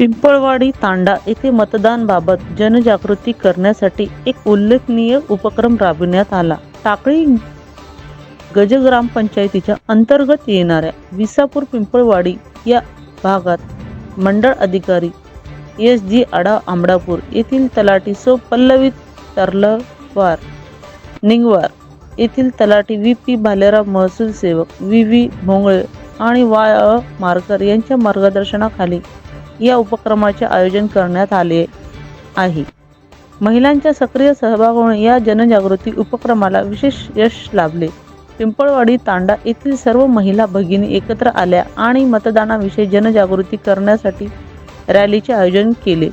पिंपळवाडी तांडा येथे मतदानबाबत जनजागृती करण्यासाठी एक उल्लेखनीय उपक्रम राबविण्यात आला. टाकळी गज ग्रामपंचायतीच्या अंतर्गत येणाऱ्या विसापूर पिंपळवाडी या भागात मंडळ अधिकारी एस जी आडा आंबडापूर येथील तलाठी सो पल्लवी तरलवार निंगवार येथील तलाठी व्ही पी भालेराव महसूल सेवक व्ही व्ही भोंगळे आणि वाय अ मारकर यांच्या मार्गदर्शनाखाली या उपक्रमाचे आयोजन करण्यात आले आहे. महिलांच्या सक्रिय सहभागामुळे या जनजागृती उपक्रमाला विशेष यश लाभले. पिंपळवाडी तांडा येथील सर्व महिला भगिनी एकत्र आल्या आणि मतदानाविषयी जनजागृती करण्यासाठी रॅलीचे आयोजन केले.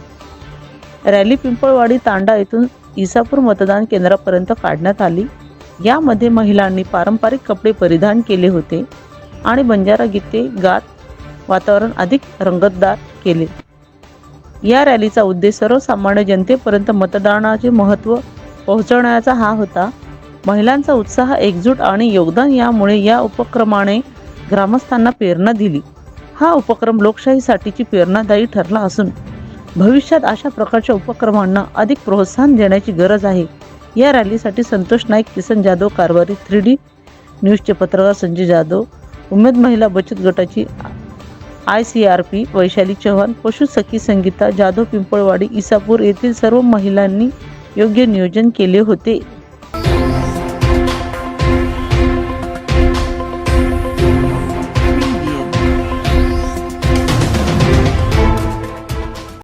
रॅली पिंपळवाडी तांडा येथून इसापूर मतदान केंद्रापर्यंत काढण्यात आली. यामध्ये महिलांनी पारंपरिक कपडे परिधान केले होते आणि बंजारा गीते गात वातावरण अधिक रंगतदार केले. या रॅलीचा उद्देश सर्वसामान्य जनतेपर्यंत मतदानाचे महत्त्व पोहोचवण्याचा हा होता. महिलांचा उत्साह एकजूट आणि योगदान यामुळे या उपक्रमाने ग्रामस्थांना प्रेरणा दिली. हा उपक्रम लोकशाहीसाठीची प्रेरणादायी ठरला असून भविष्यात अशा प्रकारच्या उपक्रमांना अधिक प्रोत्साहन देण्याची गरज आहे. या रॅलीसाठी संतोष नाईक किसन जाधव कारवारी थ्री डी न्यूजचे पत्रकार संजय जाधव उमेद महिला बचत गटाची I C R P Vaishali Chavan पशुसखी Sangeeta Jadhav Pimpalwadi Isapur येथील सर्व महिलांनी योग्य नियोजन केले होते.